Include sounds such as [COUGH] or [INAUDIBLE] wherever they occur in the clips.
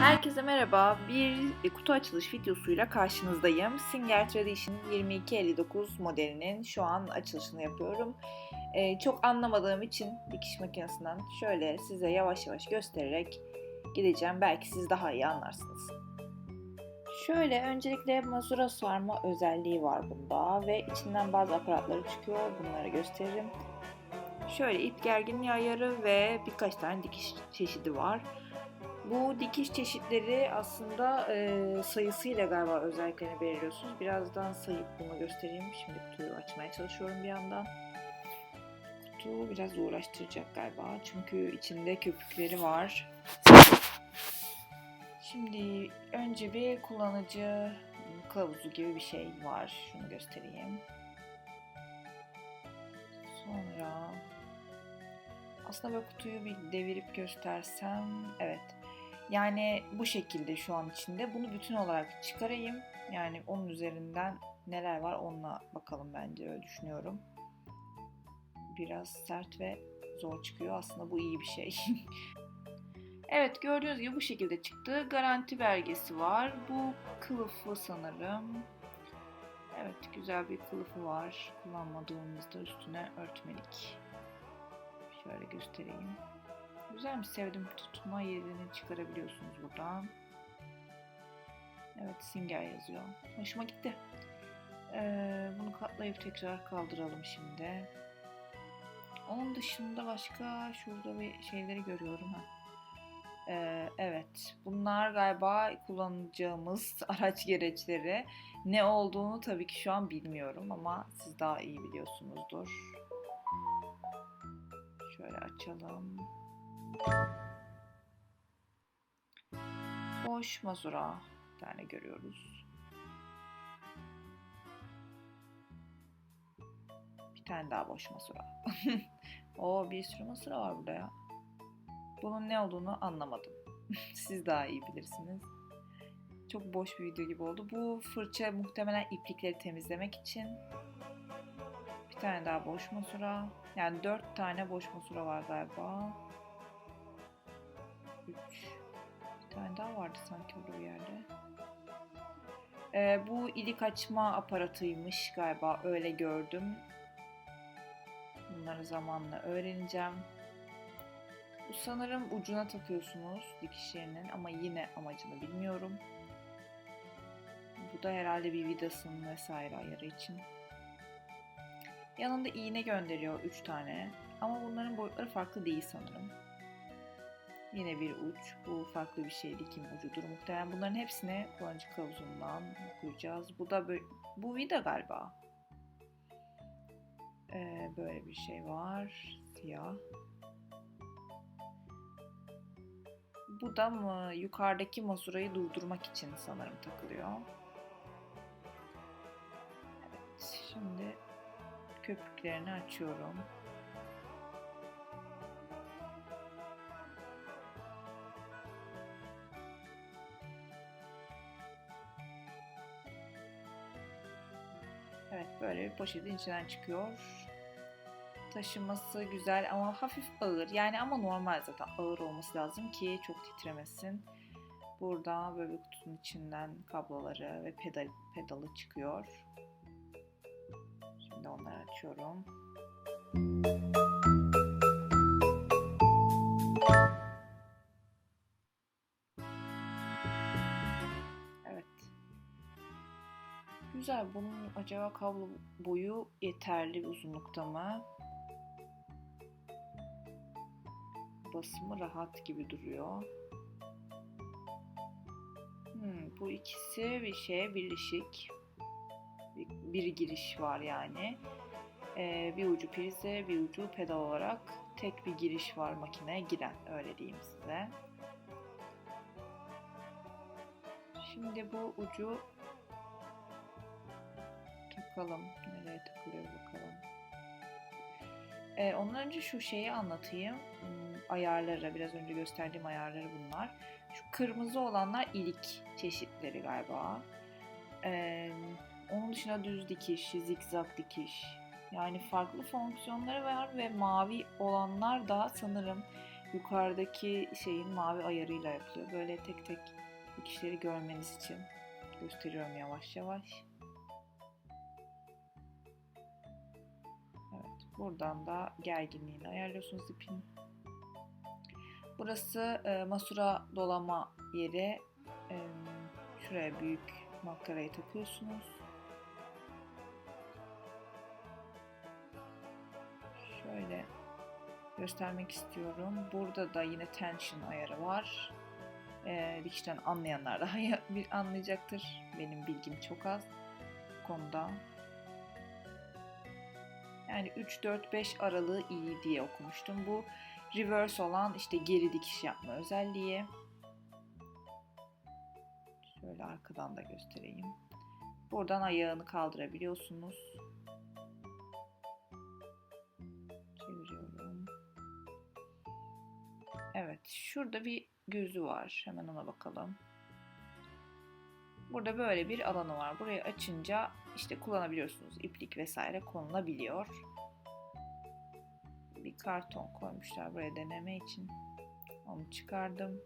Herkese merhaba. Bir kutu açılış videosuyla karşınızdayım. Singer Tradition 2259 modelinin şu an açılışını yapıyorum. Ee, çok anlamadığım için dikiş makinesinden şöyle size yavaş yavaş göstererek gideceğim. Belki siz daha iyi anlarsınız. Şöyle öncelikle mazura sarma özelliği var bunda ve içinden bazı aparatları çıkıyor. Bunları gösteririm. Şöyle ip gerginliği ayarı ve birkaç tane dikiş çeşidi var. Bu dikiş çeşitleri aslında e, sayısıyla galiba özelliklerini belirliyorsunuz. Birazdan sayıp bunu göstereyim. Şimdi kutuyu açmaya çalışıyorum bir yandan. Kutu biraz uğraştıracak galiba. Çünkü içinde köpükleri var. Şimdi önce bir kullanıcı kılavuzu gibi bir şey var. Şunu göstereyim. Sonra aslında böyle kutuyu bir devirip göstersem evet. Yani bu şekilde şu an içinde. Bunu bütün olarak çıkarayım. Yani onun üzerinden neler var onunla bakalım bence öyle düşünüyorum. Biraz sert ve zor çıkıyor. Aslında bu iyi bir şey. [LAUGHS] evet gördüğünüz gibi bu şekilde çıktı. Garanti belgesi var. Bu kılıfı sanırım. Evet güzel bir kılıfı var. Kullanmadığımızda üstüne örtmelik. Şöyle göstereyim. Güzelmiş sevdim. Tutma yerini çıkarabiliyorsunuz buradan. Evet Singer yazıyor. Hoşuma gitti. Ee, bunu katlayıp tekrar kaldıralım şimdi. Onun dışında başka şurada bir şeyleri görüyorum. Ha. Ee, evet bunlar galiba kullanacağımız [LAUGHS] araç gereçleri. Ne olduğunu tabii ki şu an bilmiyorum ama siz daha iyi biliyorsunuzdur. Şöyle açalım. Boş mazura tane görüyoruz. Bir tane daha boş masura. [LAUGHS] o bir sürü masura var burada ya. Bunun ne olduğunu anlamadım. [LAUGHS] Siz daha iyi bilirsiniz. Çok boş bir video gibi oldu. Bu fırça muhtemelen iplikleri temizlemek için. Bir tane daha boş masura. Yani dört tane boş masura var galiba. Daha vardı sanki burada bir yerde. Ee, bu ilik açma aparatıymış galiba öyle gördüm. Bunları zamanla öğreneceğim. Bu sanırım ucuna takıyorsunuz dikiş yerinin ama yine amacını bilmiyorum. Bu da herhalde bir vidasının vesaire ayarı için. Yanında iğne gönderiyor 3 tane. Ama bunların boyutları farklı değil sanırım. Yine bir uç. Bu farklı bir şey dikim ucudur muhtemelen. Bunların hepsini kullanıcı kılavuzundan okuyacağız. Bu da böyle, bu vida galiba. Ee, böyle bir şey var. Siyah. Bu da mı yukarıdaki masurayı durdurmak için sanırım takılıyor. Evet, şimdi köpüklerini açıyorum. Böyle bir poşetin içinden çıkıyor. Taşıması güzel ama hafif ağır. Yani ama normal zaten ağır olması lazım ki çok titremesin. Burada böyle kutunun içinden kabloları ve pedal, pedalı çıkıyor. Şimdi onları açıyorum. Evet. Güzel. Bunun acaba kablo boyu yeterli uzunlukta mı? Basımı rahat gibi duruyor. Hmm, bu ikisi bir şeye birleşik. Bir, bir giriş var yani. Ee, bir ucu prize, bir ucu pedal olarak tek bir giriş var makineye giren. Öyle diyeyim size. Şimdi bu ucu takalım. Nereye takılıyor bakalım. Ee, ondan önce şu şeyi anlatayım. Hmm, ayarları, biraz önce gösterdiğim ayarları bunlar. Şu kırmızı olanlar ilik çeşitleri galiba. Ee, onun dışında düz dikiş, zikzak dikiş. Yani farklı fonksiyonları var ve mavi olanlar da sanırım yukarıdaki şeyin mavi ayarıyla yapılıyor. Böyle tek tek dikişleri görmeniz için gösteriyorum yavaş yavaş. Buradan da gerginliğini ayarlıyorsunuz ipin. Burası e, masura dolama yeri. E, şuraya büyük makarayı takıyorsunuz. Şöyle göstermek istiyorum. Burada da yine tension ayarı var. E, dikişten anlayanlar daha [LAUGHS] anlayacaktır. Benim bilgim çok az bu konuda. Yani 3, 4, 5 aralığı iyi diye okumuştum. Bu reverse olan işte geri dikiş yapma özelliği. Şöyle arkadan da göstereyim. Buradan ayağını kaldırabiliyorsunuz. Çeviriyorum. Evet, şurada bir gözü var. Hemen ona bakalım. Burada böyle bir alanı var. Burayı açınca işte kullanabiliyorsunuz. İplik vesaire konulabiliyor. Bir karton koymuşlar buraya deneme için. Onu çıkardım.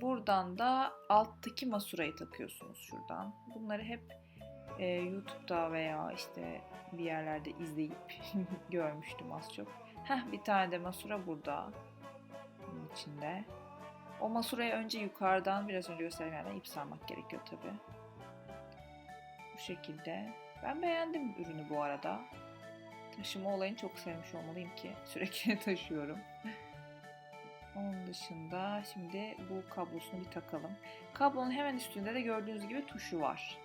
Buradan da alttaki masurayı takıyorsunuz şuradan. Bunları hep e, YouTube'da veya işte bir yerlerde izleyip [LAUGHS] görmüştüm az çok. Heh bir tane de masura burada. Bunun içinde. O masuraya önce yukarıdan biraz önce gösterdiğim yerden ip sarmak gerekiyor tabi. Bu şekilde. Ben beğendim ürünü bu arada. Taşıma olayını çok sevmiş olmalıyım ki sürekli [LAUGHS] taşıyorum. Onun dışında şimdi bu kablosunu bir takalım. Kablonun hemen üstünde de gördüğünüz gibi tuşu var.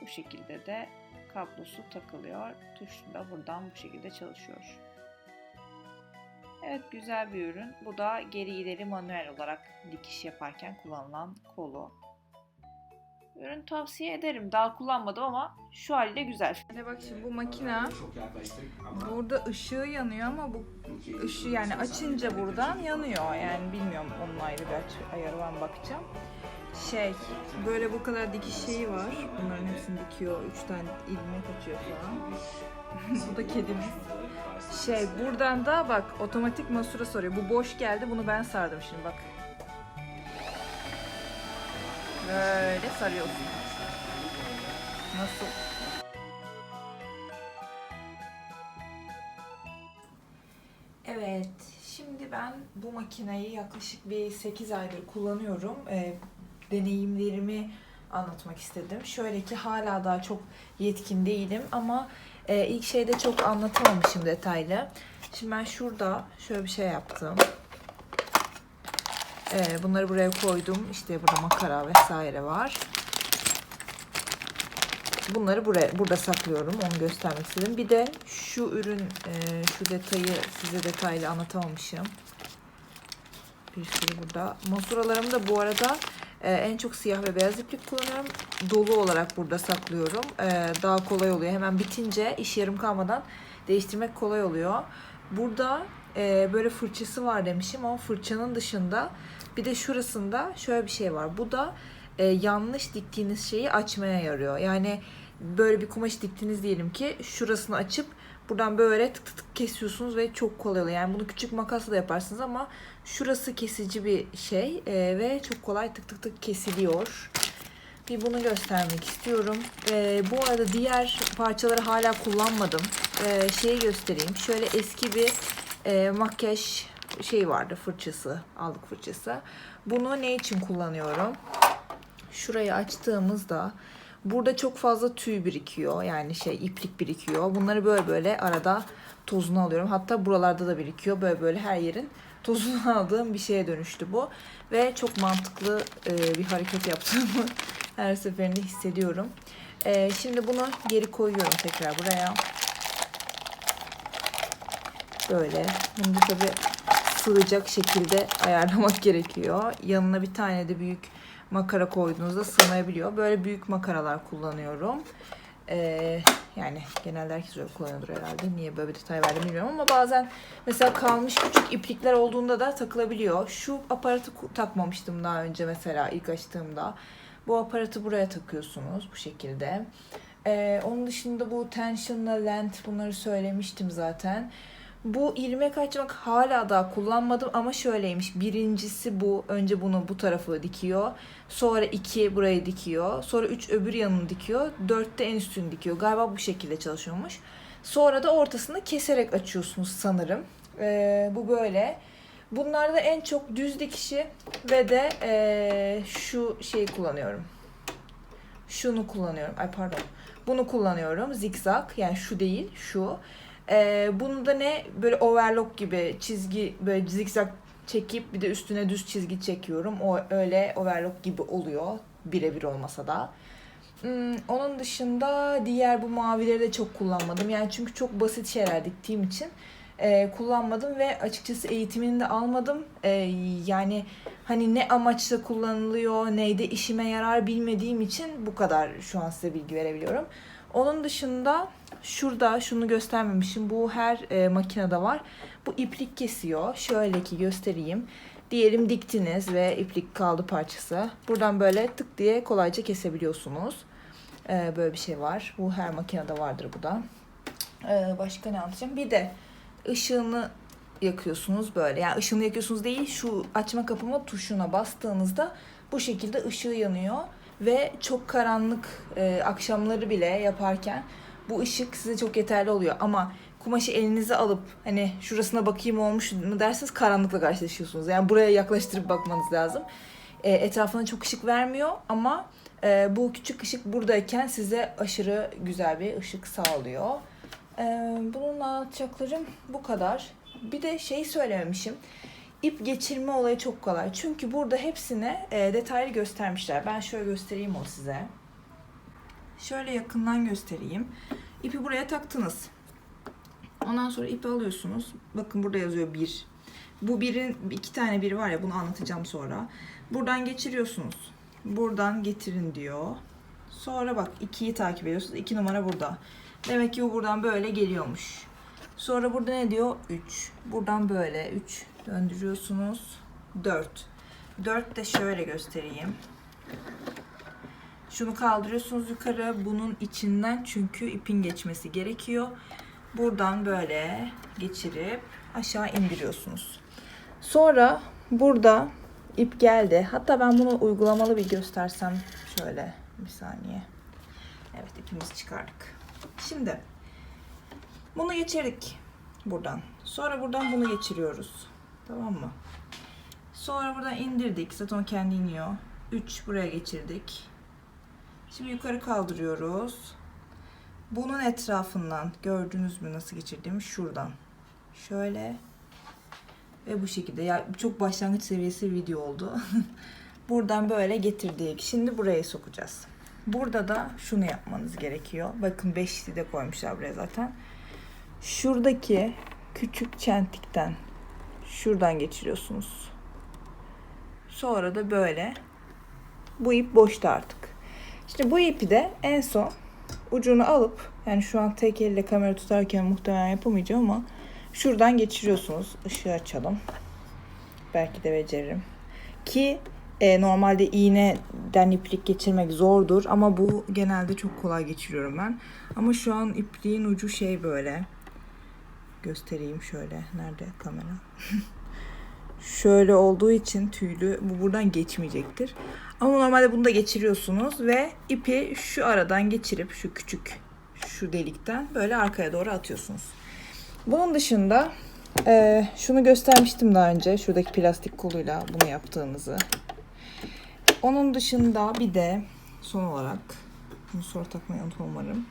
Bu şekilde de kablosu takılıyor. Tuş da buradan bu şekilde çalışıyor. Evet güzel bir ürün. Bu da geri ileri manuel olarak dikiş yaparken kullanılan kolu. Ürün tavsiye ederim. Daha kullanmadım ama şu haliyle güzel. Hadi bak şimdi bu makine burada ışığı yanıyor ama bu ışığı yani açınca buradan yanıyor. Yani bilmiyorum onun ayrı bir ayarı var bakacağım. Şey böyle bu kadar dikiş şeyi var. Bunların hepsini dikiyor. Üç tane ilmek açıyor falan. [LAUGHS] bu da kedimiz. Şey buradan da bak otomatik masura soruyor. Bu boş geldi bunu ben sardım şimdi bak. Böyle sarıyorsun. Nasıl? Evet, şimdi ben bu makineyi yaklaşık bir 8 aydır kullanıyorum. Ee, deneyimlerimi anlatmak istedim. Şöyle ki hala daha çok yetkin değilim ama e, ilk şeyde çok anlatamamışım detaylı. Şimdi ben şurada şöyle bir şey yaptım. Ee, bunları buraya koydum. İşte burada makara vesaire var. Bunları buraya burada saklıyorum. Onu göstermek istedim. Bir de şu ürün, e, şu detayı size detaylı anlatamamışım. Bir sürü burada. Masuralarımı da bu arada e, en çok siyah ve beyaz iplik kullanıyorum. Dolu olarak burada saklıyorum. E, daha kolay oluyor. Hemen bitince iş yarım kalmadan değiştirmek kolay oluyor. Burada e, böyle fırçası var demişim ama fırçanın dışında bir de şurasında şöyle bir şey var. Bu da e, yanlış diktiğiniz şeyi açmaya yarıyor. Yani böyle bir kumaş diktiniz diyelim ki şurasını açıp buradan böyle tık tık tık kesiyorsunuz ve çok kolay oluyor. Yani bunu küçük makasla da yaparsınız ama şurası kesici bir şey e, ve çok kolay tık tık tık kesiliyor. Bir bunu göstermek istiyorum. E, bu arada diğer parçaları hala kullanmadım. E, şeyi göstereyim. Şöyle eski bir e, makyaj şey vardı fırçası, aldık fırçası. Bunu ne için kullanıyorum? Şurayı açtığımızda burada çok fazla tüy birikiyor. Yani şey iplik birikiyor. Bunları böyle böyle arada tozunu alıyorum. Hatta buralarda da birikiyor. Böyle böyle her yerin tozunu [LAUGHS] aldığım bir şeye dönüştü bu. Ve çok mantıklı e, bir hareket yaptığımı [LAUGHS] her seferinde hissediyorum. E, şimdi bunu geri koyuyorum tekrar buraya. Böyle. Bunu da tabii sığacak şekilde ayarlamak [LAUGHS] gerekiyor. Yanına bir tane de büyük makara koyduğunuzda sığmayabiliyor. Böyle büyük makaralar kullanıyorum. Ee, yani genelde herkes öyle kullanıyordur herhalde. Niye böyle bir detay verdim bilmiyorum ama bazen mesela kalmış küçük iplikler olduğunda da takılabiliyor. Şu aparatı takmamıştım daha önce mesela ilk açtığımda. Bu aparatı buraya takıyorsunuz bu şekilde. Ee, onun dışında bu tension'la length bunları söylemiştim zaten. Bu ilmek açmak hala daha kullanmadım ama şöyleymiş. Birincisi bu. Önce bunu bu tarafı dikiyor. Sonra iki burayı dikiyor. Sonra üç öbür yanını dikiyor. Dörtte en üstünü dikiyor. Galiba bu şekilde çalışıyormuş. Sonra da ortasını keserek açıyorsunuz sanırım. Ee, bu böyle. Bunlarda en çok düz dikişi ve de ee, şu şeyi kullanıyorum. Şunu kullanıyorum. Ay pardon. Bunu kullanıyorum. Zikzak. Yani şu değil. Şu. Ee, bunu da ne? Böyle overlock gibi çizgi böyle zikzak çekip bir de üstüne düz çizgi çekiyorum. O öyle overlock gibi oluyor. Birebir olmasa da. Hmm, onun dışında diğer bu mavileri de çok kullanmadım. Yani çünkü çok basit şeyler diktiğim için e, kullanmadım ve açıkçası eğitimini de almadım. E, yani hani ne amaçla kullanılıyor, neyde işime yarar bilmediğim için bu kadar şu an size bilgi verebiliyorum. Onun dışında şurada şunu göstermemişim. Bu her e, makinede var. Bu iplik kesiyor. Şöyle ki göstereyim. Diyelim diktiniz ve iplik kaldı parçası. Buradan böyle tık diye kolayca kesebiliyorsunuz. E, böyle bir şey var. Bu her makinede vardır bu da. E, başka ne anlatacağım? Bir de ışığını yakıyorsunuz böyle. Yani ışığını yakıyorsunuz değil şu açma kapama tuşuna bastığınızda bu şekilde ışığı yanıyor. Ve çok karanlık e, akşamları bile yaparken bu ışık size çok yeterli oluyor. Ama kumaşı elinize alıp hani şurasına bakayım olmuş mu derseniz karanlıkla karşılaşıyorsunuz. Yani buraya yaklaştırıp bakmanız lazım. E, etrafına çok ışık vermiyor ama e, bu küçük ışık buradayken size aşırı güzel bir ışık sağlıyor. E, bununla anlatacaklarım bu kadar. Bir de şey söylememişim. İp geçirme olayı çok kolay. Çünkü burada hepsine e, detaylı göstermişler. Ben şöyle göstereyim o size. Şöyle yakından göstereyim. İpi buraya taktınız. Ondan sonra ipi alıyorsunuz. Bakın burada yazıyor bir. Bu birin iki tane bir var ya bunu anlatacağım sonra. Buradan geçiriyorsunuz. Buradan getirin diyor. Sonra bak ikiyi takip ediyorsunuz. İki numara burada. Demek ki bu buradan böyle geliyormuş. Sonra burada ne diyor? 3. Buradan böyle 3 döndürüyorsunuz. 4. 4 de şöyle göstereyim. Şunu kaldırıyorsunuz yukarı. Bunun içinden çünkü ipin geçmesi gerekiyor. Buradan böyle geçirip aşağı indiriyorsunuz. Sonra burada ip geldi. Hatta ben bunu uygulamalı bir göstersem şöyle bir saniye. Evet ipimizi çıkardık. Şimdi bunu geçirdik buradan. Sonra buradan bunu geçiriyoruz. Tamam mı? Sonra buradan indirdik. Zaten kendi iniyor. 3 buraya geçirdik. Şimdi yukarı kaldırıyoruz. Bunun etrafından gördünüz mü nasıl geçirdiğimi? Şuradan. Şöyle. Ve bu şekilde. Ya çok başlangıç seviyesi video oldu. [LAUGHS] Buradan böyle getirdik. Şimdi buraya sokacağız. Burada da şunu yapmanız gerekiyor. Bakın 5'li de koymuşlar buraya zaten. Şuradaki küçük çentikten şuradan geçiriyorsunuz. Sonra da böyle. Bu ip boşta artık. İşte bu ipi de en son ucunu alıp yani şu an tek elle kamera tutarken muhtemelen yapamayacağım ama şuradan geçiriyorsunuz. Işığı açalım. Belki de beceririm. Ki e, normalde iğneden iplik geçirmek zordur ama bu genelde çok kolay geçiriyorum ben. Ama şu an ipliğin ucu şey böyle. Göstereyim şöyle. Nerede kamera? [LAUGHS] şöyle olduğu için tüylü bu buradan geçmeyecektir. Ama normalde bunu da geçiriyorsunuz ve ipi şu aradan geçirip şu küçük şu delikten böyle arkaya doğru atıyorsunuz. Bunun dışında e, şunu göstermiştim daha önce. Şuradaki plastik koluyla bunu yaptığımızı. Onun dışında bir de son olarak bunu soru takmayı unutma umarım.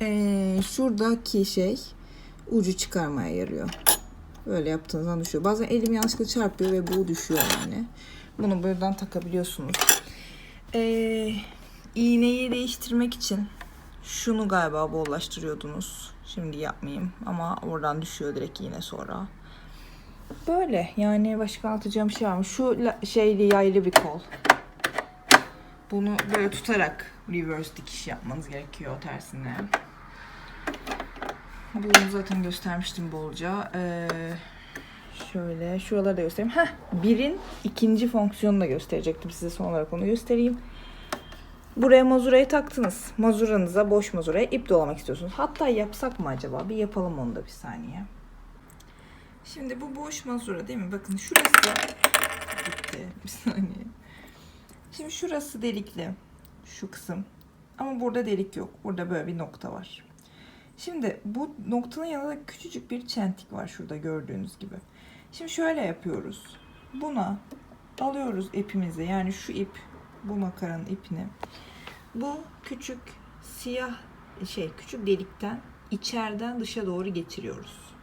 E, şuradaki şey ucu çıkarmaya yarıyor. Böyle yaptığınızdan düşüyor. Bazen elim yanlışlıkla çarpıyor ve bu düşüyor yani. Bunu buradan takabiliyorsunuz. Ee, iğneyi değiştirmek için şunu galiba bollaştırıyordunuz. Şimdi yapmayayım ama oradan düşüyor direkt iğne sonra. Böyle yani başka anlatacağım şey var mı? Şu şeyli yaylı bir kol. Bunu böyle tutarak reverse dikiş yapmanız gerekiyor tersine. Bunu zaten göstermiştim bolca. Ee, şöyle şuraları da göstereyim. Heh, birin ikinci fonksiyonunu da gösterecektim size son olarak onu göstereyim. Buraya mazurayı taktınız. Mazuranıza, boş mazuraya ip dolamak istiyorsunuz. Hatta yapsak mı acaba? Bir yapalım onu da bir saniye. Şimdi bu boş mazura değil mi? Bakın şurası gitti. Bir saniye. Şimdi şurası delikli. Şu kısım. Ama burada delik yok. Burada böyle bir nokta var. Şimdi bu noktanın yanında küçücük bir çentik var şurada gördüğünüz gibi. Şimdi şöyle yapıyoruz. Buna alıyoruz ipimizi. Yani şu ip bu makaranın ipini. Bu küçük siyah şey küçük delikten içeriden dışa doğru geçiriyoruz.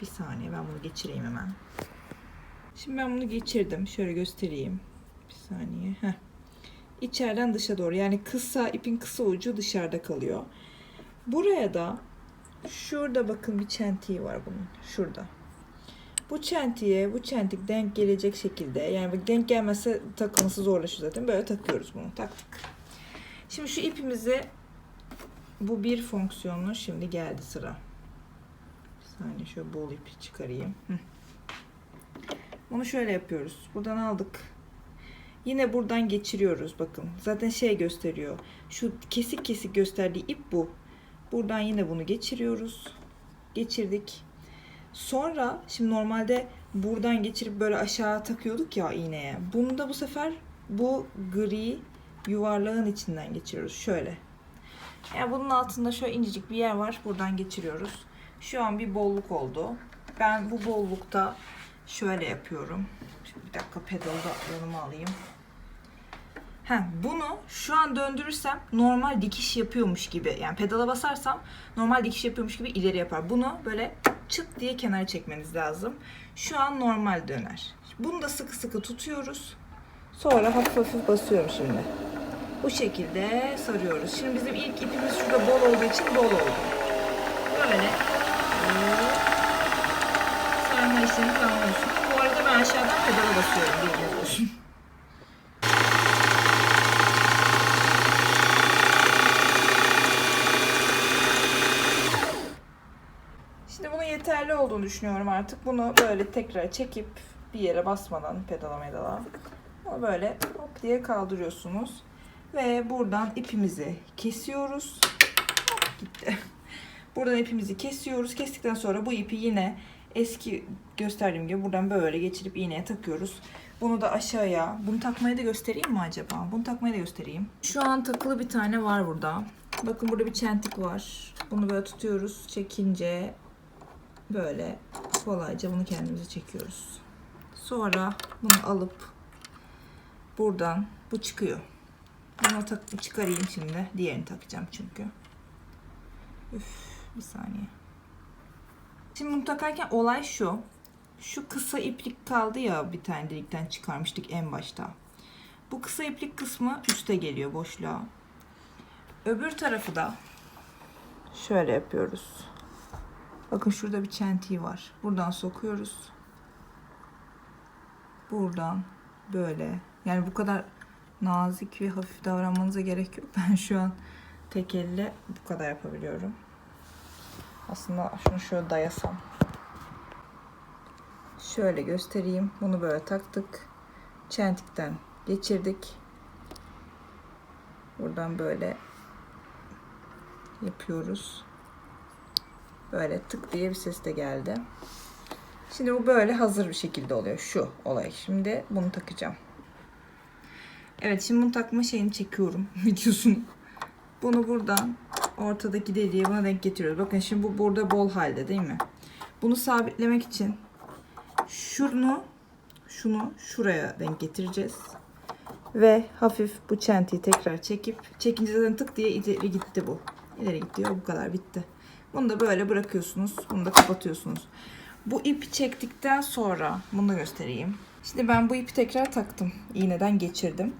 Bir saniye ben bunu geçireyim hemen. Şimdi ben bunu geçirdim. Şöyle göstereyim. Bir saniye. Heh. İçeriden dışa doğru. Yani kısa ipin kısa ucu dışarıda kalıyor. Buraya da şurada bakın bir çentiği var bunun. Şurada. Bu çentiğe bu çentik denk gelecek şekilde yani denk gelmezse takılması zorlaşıyor zaten. Böyle takıyoruz bunu. Taktık. Şimdi şu ipimizi bu bir fonksiyonlu şimdi geldi sıra. Bir saniye şöyle bol ipi çıkarayım. Bunu şöyle yapıyoruz. Buradan aldık. Yine buradan geçiriyoruz bakın. Zaten şey gösteriyor. Şu kesik kesik gösterdiği ip bu. Buradan yine bunu geçiriyoruz. Geçirdik. Sonra şimdi normalde buradan geçirip böyle aşağı takıyorduk ya iğneye. Bunu da bu sefer bu gri yuvarlağın içinden geçiriyoruz. Şöyle. Yani bunun altında şöyle incecik bir yer var. Buradan geçiriyoruz. Şu an bir bolluk oldu. Ben bu bollukta şöyle yapıyorum. Şimdi bir dakika pedalı da yanıma alayım. Heh, bunu şu an döndürürsem normal dikiş yapıyormuş gibi yani pedala basarsam normal dikiş yapıyormuş gibi ileri yapar. Bunu böyle çıt diye kenara çekmeniz lazım. Şu an normal döner. Bunu da sıkı sıkı tutuyoruz. Sonra hafif hafif basıyorum şimdi. Bu şekilde sarıyoruz. Şimdi bizim ilk ipimiz şurada bol olduğu için bol oldu. Böyle sarma işlemi tamamlıyorsun. Bu arada ben aşağıdan pedala basıyorum bilginiz olsun. Şimdi bunun yeterli olduğunu düşünüyorum artık. Bunu böyle tekrar çekip bir yere basmadan pedala medala bunu böyle hop diye kaldırıyorsunuz. Ve buradan ipimizi kesiyoruz. Hop, gitti. Buradan ipimizi kesiyoruz. Kestikten sonra bu ipi yine eski gösterdiğim gibi buradan böyle geçirip iğneye takıyoruz. Bunu da aşağıya. Bunu takmayı da göstereyim mi acaba? Bunu takmayı da göstereyim. Şu an takılı bir tane var burada. Bakın burada bir çentik var. Bunu böyle tutuyoruz. Çekince böyle kolayca bunu kendimize çekiyoruz. Sonra bunu alıp buradan bu çıkıyor. Bunu tak çıkarayım şimdi. Diğerini takacağım çünkü. Üf, bir saniye. Şimdi bunu takarken olay şu. Şu kısa iplik kaldı ya bir tane delikten çıkarmıştık en başta. Bu kısa iplik kısmı üste geliyor boşluğa. Öbür tarafı da şöyle yapıyoruz. Bakın şurada bir çentiği var. Buradan sokuyoruz. Buradan böyle. Yani bu kadar nazik ve hafif davranmanıza gerek yok. [LAUGHS] Ben şu an tek elle bu kadar yapabiliyorum. Aslında şunu şöyle dayasam. Şöyle göstereyim. Bunu böyle taktık. Çentikten geçirdik. Buradan böyle yapıyoruz. Böyle tık diye bir ses de geldi. Şimdi bu böyle hazır bir şekilde oluyor. Şu olay. Şimdi bunu takacağım. Evet şimdi bunu takma şeyini çekiyorum. [LAUGHS] Videosunu. Bunu buradan ortadaki deliğe buna denk getiriyoruz. Bakın şimdi bu burada bol halde değil mi? Bunu sabitlemek için şunu şunu şuraya denk getireceğiz. Ve hafif bu çentiyi tekrar çekip çekince zaten tık diye ileri gitti bu. İleri gitti. Bu kadar bitti. Bunu da böyle bırakıyorsunuz. Bunu da kapatıyorsunuz. Bu ipi çektikten sonra bunu da göstereyim. Şimdi ben bu ipi tekrar taktım. İğneden geçirdim.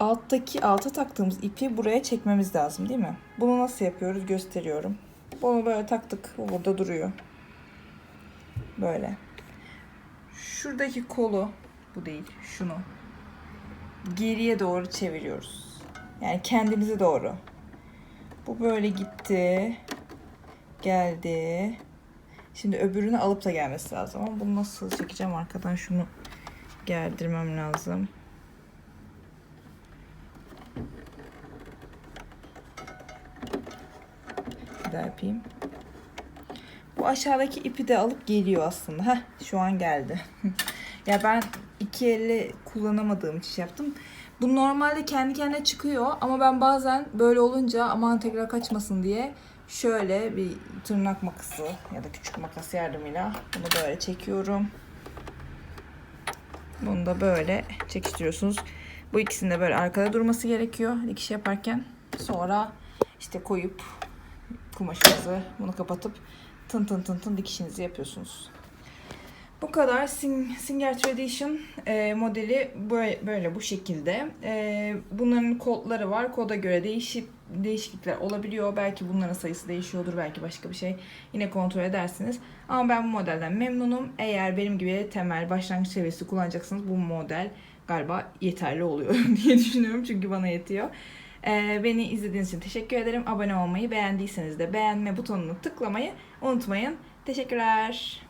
Alttaki alta taktığımız ipi buraya çekmemiz lazım değil mi? Bunu nasıl yapıyoruz gösteriyorum. Bunu böyle taktık. Bu burada duruyor. Böyle. Şuradaki kolu bu değil şunu geriye doğru çeviriyoruz. Yani kendimize doğru. Bu böyle gitti geldi. Şimdi öbürünü alıp da gelmesi lazım. Ama bunu nasıl çekeceğim? Arkadan şunu gerdirmem lazım. Bir daha yapayım. Bu aşağıdaki ipi de alıp geliyor aslında. Heh, şu an geldi. [LAUGHS] ya ben iki elle kullanamadığım için şey yaptım. Bu normalde kendi kendine çıkıyor ama ben bazen böyle olunca aman tekrar kaçmasın diye şöyle bir tırnak makası ya da küçük makas yardımıyla bunu böyle çekiyorum. Bunu da böyle çekiştiriyorsunuz. Bu ikisinin de böyle arkada durması gerekiyor dikiş yaparken. Sonra işte koyup kumaşınızı bunu kapatıp tın tın tın tın dikişinizi yapıyorsunuz. Bu kadar Sing- Singer Tradition e, modeli böyle, böyle bu şekilde. E, bunların kodları var. Koda göre değişik değişiklikler olabiliyor. Belki bunların sayısı değişiyordur. Belki başka bir şey. Yine kontrol edersiniz. Ama ben bu modelden memnunum. Eğer benim gibi temel başlangıç seviyesi kullanacaksınız bu model galiba yeterli oluyor [LAUGHS] diye düşünüyorum. Çünkü bana yetiyor. E, beni izlediğiniz için teşekkür ederim. Abone olmayı, beğendiyseniz de beğenme butonunu tıklamayı unutmayın. Teşekkürler.